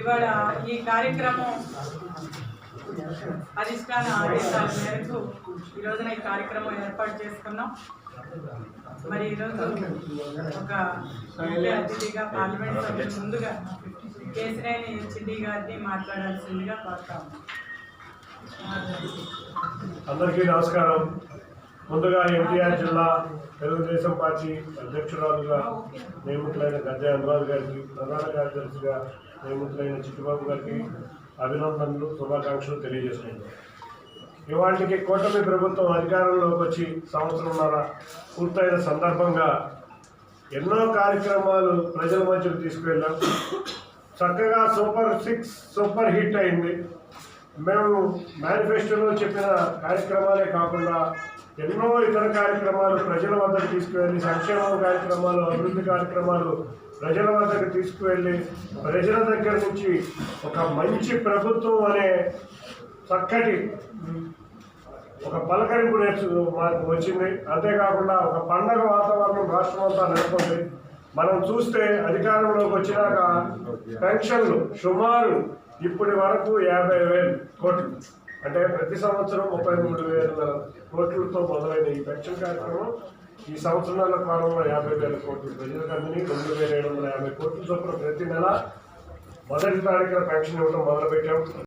ఇవాళ ఈ కార్యక్రమం అధిష్టాన ఆదేశాల మేరకు ఈ రోజున ఈ కార్యక్రమం ఏర్పాటు చేసుకున్నాం. మరి ఈరోజు ఒక ముఖ్య అతిథిగా పార్లమెంట్ సభ్యులు ముందుగా కేసినేని చిన్ని గారిని మాట్లాడాల్సిందిగా కోరుతాము. అందరికీ నమస్కారం. ముందుగా ఎన్టీఆర్ జిల్లా తెలుగుదేశం పార్టీ అధ్యక్షురాలుగా నియమితులైన గద్దె అనురాధ్ గారికి ప్రధాన కార్యదర్శిగా నియమితులైన చిట్టుబాబు గారికి అభినందనలు శుభాకాంక్షలు తెలియజేస్తున్నాను ఇవాటికి కూటమి ప్రభుత్వం అధికారంలోకి వచ్చి సంవత్సరంన్నర పూర్తయిన సందర్భంగా ఎన్నో కార్యక్రమాలు ప్రజల మధ్యకు తీసుకువెళ్ళాం. చక్కగా సూపర్ సిక్స్ సూపర్ హిట్ అయింది. మేము మేనిఫెస్టోలో చెప్పిన కార్యక్రమాలే కాకుండా ఎన్నో ఇతర కార్యక్రమాలు ప్రజల వద్దకు తీసుకువెళ్ళి సంక్షేమ కార్యక్రమాలు అభివృద్ధి కార్యక్రమాలు ప్రజల వద్దకు తీసుకువెళ్ళి ప్రజల దగ్గర నుంచి ఒక మంచి ప్రభుత్వం అనే చక్కటి ఒక పలకరింపు నేర్చు మాకు వచ్చింది. అంతేకాకుండా ఒక పండగ వాతావరణం రాష్ట్రం అంతా నెలకొంది. మనం చూస్తే అధికారంలోకి వచ్చినాక పెన్షన్లు సుమారు ఇప్పటి వరకు యాభై వేలు కోట్లు. అంటే ప్రతి సంవత్సరం ముప్పై మూడు వేల కోట్లతో మొదలైన ఈ పెన్షన్ కార్యక్రమం ఈ సంవత్సరాల కాలంలో యాభై వేల కోట్లు. ప్రజలకు అందిని రెండు వేల ఏడు వందల యాభై కోట్ల చొప్పున ప్రతి నెల మొదటి తారీఖున పెన్షన్ ఇవ్వడం మొదలుపెట్టాం.